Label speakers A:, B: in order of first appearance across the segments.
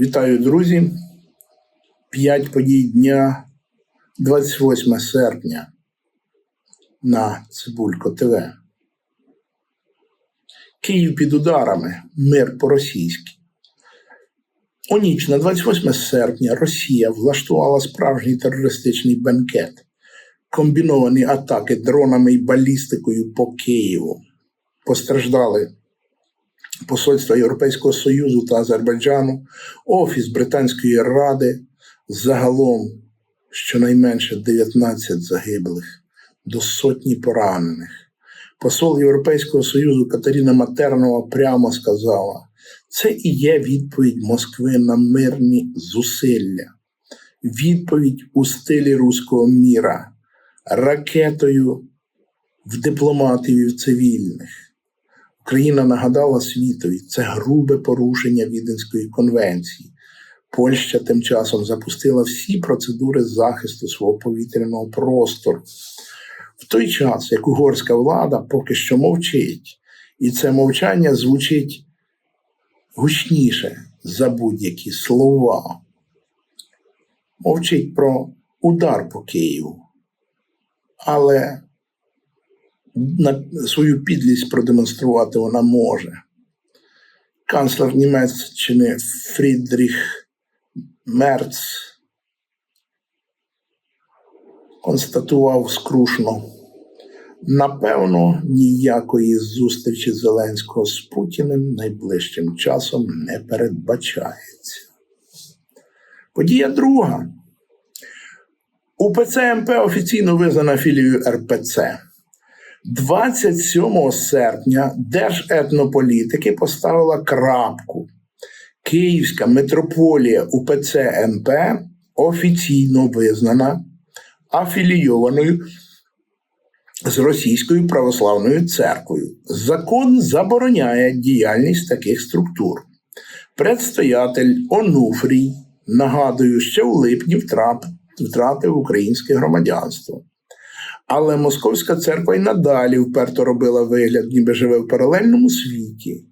A: Вітаю, друзі. П'ять подій дня 28 серпня на Цибулько ТВ. Київ під ударами. Мир по-російськи. У ніч на 28 серпня Росія влаштувала справжній терористичний бенкет. Комбіновані атаки дронами і балістикою по Києву. Постраждали Посольства Європейського Союзу та Азербайджану, Офіс Британської Ради, загалом щонайменше 19 загиблих, до сотні поранених. Посол Європейського Союзу Катерина Матернова прямо сказала: це і є відповідь Москви на мирні зусилля, відповідь у стилі руського міра, ракетою в дипломатів цивільних. Україна нагадала світові це грубе порушення Віденської конвенції. Польща тим часом запустила всі процедури захисту свого повітряного простору. В той час, як угорська влада поки що мовчить, і це мовчання звучить гучніше за будь-які слова. Мовчить про удар по Києву. Але свою підлість продемонструвати вона може. Канцлер Німеччини Фрідріх Мерц констатував скрушно. Напевно, ніякої зустрічі Зеленського з Путіним найближчим часом не передбачається. Подія друга. УПЦ МП офіційно визнана філією РПЦ. 27 серпня Держетнополітики поставила крапку. Київська митрополія УПЦ МП офіційно визнана афілійованою з Російською православною церквою. Закон забороняє діяльність таких структур. Предстоятель Онуфрій, нагадую, ще у липні втратив українське громадянство. Але Московська церква й надалі вперто робила вигляд, ніби живе в паралельному світі.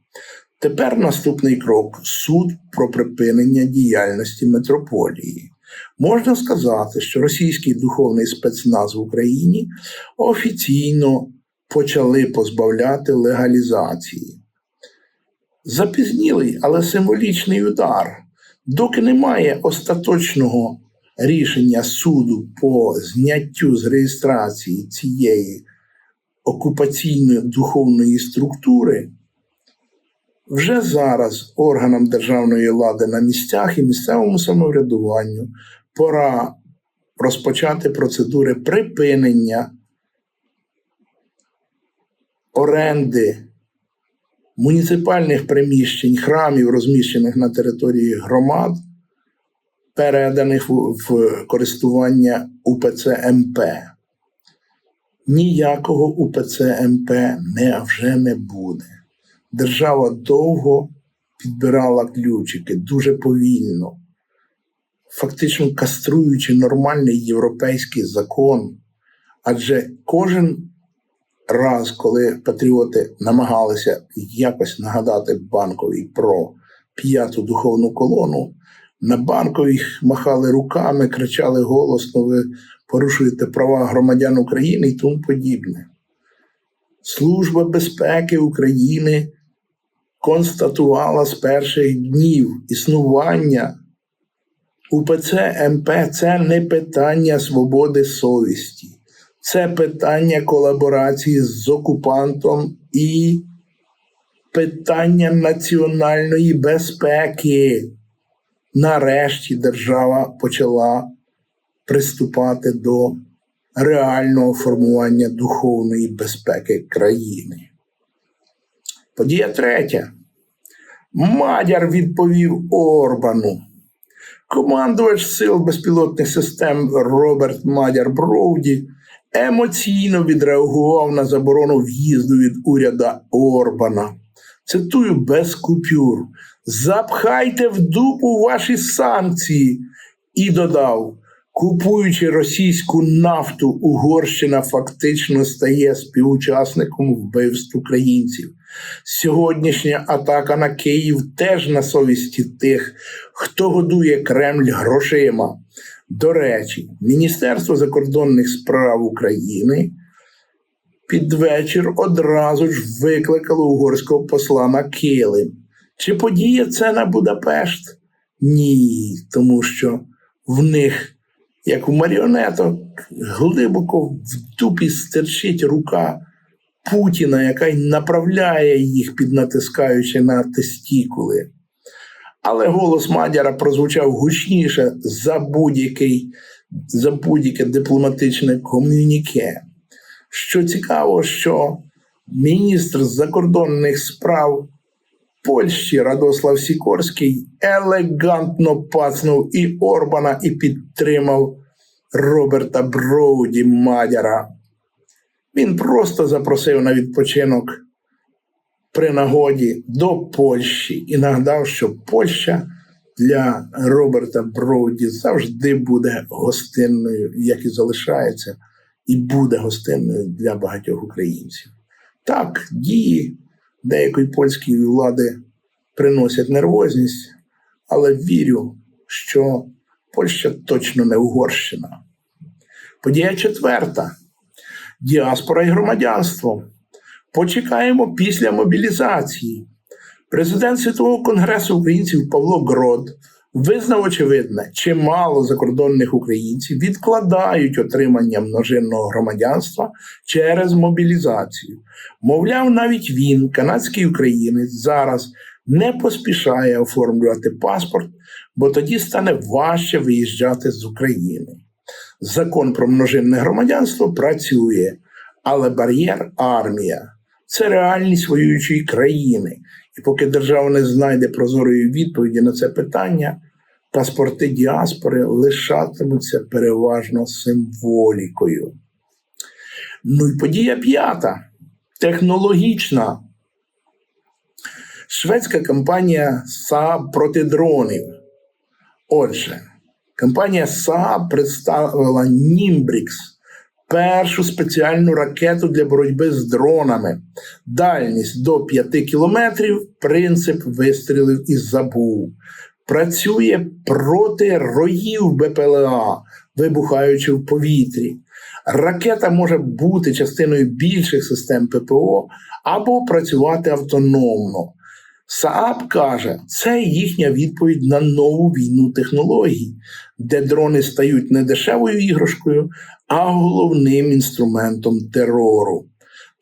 A: Тепер наступний крок суд про припинення діяльності митрополії. Можна сказати, що російський духовний спецназ в Україні офіційно почали позбавляти легалізації. Запізнілий, але символічний удар, доки немає остаточного рішення суду по зняттю з реєстрації цієї окупаційної духовної структури, вже зараз органам державної влади на місцях і місцевому самоврядуванню пора розпочати процедури припинення оренди муніципальних приміщень, храмів, розміщених на території громад переданих в користування УПЦ МП. Ніякого УПЦ МП не, вже не буде. Держава довго підбирала ключики, дуже повільно, фактично каструючи нормальний європейський закон. Адже кожен раз, коли патріоти намагалися якось нагадати банковій про п'яту духовну колону, на банкових махали руками, кричали голосно, ви порушуєте права громадян України і тому подібне. Служба безпеки України констатувала з перших днів існування УПЦ МП це не питання свободи совісті, це питання колаборації з окупантом і питання національної безпеки нарешті держава почала приступати до реального формування духовної безпеки країни. Подія третя. Мадяр відповів Орбану. Командувач сил безпілотних систем Роберт Мадяр Броуді емоційно відреагував на заборону в'їзду від уряду Орбана. Цитую без купюр запхайте в дупу ваші санкції. І додав: Купуючи російську нафту, Угорщина фактично стає співучасником вбивств українців. Сьогоднішня атака на Київ теж на совісті тих, хто годує Кремль грошима. До речі, Міністерство закордонних справ України під вечір одразу ж викликало угорського посла на Килим. Чи подіє це на Будапешт? Ні, тому що в них, як у маріонеток, глибоко в дупі стерчить рука Путіна, яка й направляє їх, піднатискаючи на тестікули. Але голос Мадяра прозвучав гучніше за будь-який за будь-яке дипломатичне ком'юніке. Що цікаво, що міністр закордонних справ Польщі Радослав Сікорський елегантно пацнув і Орбана, і підтримав Роберта Броуді Мадяра. Він просто запросив на відпочинок при нагоді до Польщі і нагадав, що Польща для Роберта Броуді завжди буде гостинною, як і залишається, і буде гостинною для багатьох українців. Так, дії деякої польської влади приносять нервозність, але вірю, що Польща точно не Угорщина. Подія четверта діаспора і громадянство. Почекаємо після мобілізації. Президент Світового конгресу українців Павло Грод визнав очевидне, чимало закордонних українців відкладають отримання множинного громадянства через мобілізацію. Мовляв, навіть він, канадський українець, зараз не поспішає оформлювати паспорт, бо тоді стане важче виїжджати з України. Закон про множинне громадянство працює, але бар'єр армія це реальність воюючої країни. І поки держава не знайде прозорої відповіді на це питання, паспорти діаспори лишатимуться переважно символікою. Ну і подія п'ята технологічна. Шведська компанія Saab проти дронів. Отже, компанія Saab представила Nimbrix першу спеціальну ракету для боротьби з дронами. Дальність до 5 кілометрів, принцип вистрілив із забув. Працює проти роїв БПЛА, вибухаючи в повітрі. Ракета може бути частиною більших систем ППО або працювати автономно. Сааб каже, це їхня відповідь на нову війну технологій, де дрони стають не дешевою іграшкою, а головним інструментом терору.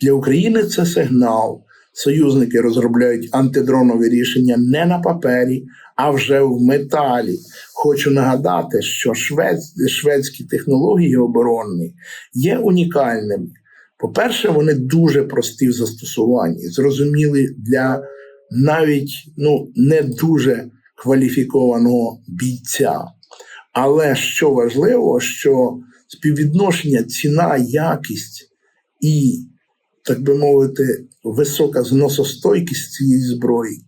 A: Для України це сигнал. Союзники розробляють антидронові рішення не на папері, а вже в металі. Хочу нагадати, що швед... шведські технології оборонні є унікальними. По-перше, вони дуже прості в застосуванні, зрозумілі для навіть ну, не дуже кваліфікованого бійця. Але що важливо, що співвідношення ціна, якість і, так би мовити, висока зносостойкість цієї зброї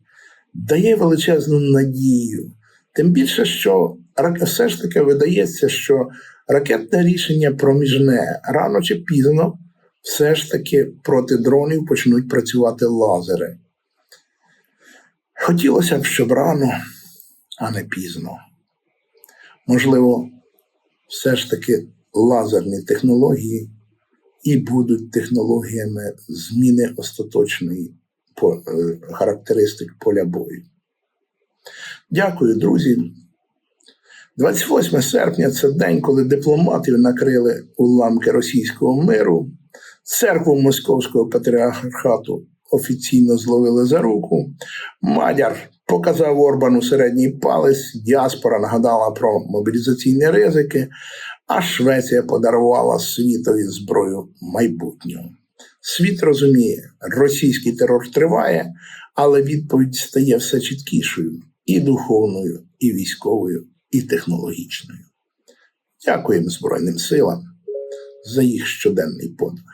A: дає величезну надію. Тим більше, що все ж таки видається, що ракетне рішення проміжне рано чи пізно все ж таки проти дронів почнуть працювати лазери. Хотілося б, щоб рано, а не пізно. Можливо, все ж таки лазерні технології і будуть технологіями зміни остаточної характеристик поля бою. Дякую, друзі. 28 серпня це день, коли дипломатів накрили уламки російського миру, церкву Московського патріархату офіційно зловили за руку. Мадяр показав Орбану середній палець, діаспора нагадала про мобілізаційні ризики, а Швеція подарувала світові зброю майбутнього. Світ розуміє, російський терор триває, але відповідь стає все чіткішою і духовною, і військовою, і технологічною. Дякуємо Збройним силам за їх щоденний подвиг.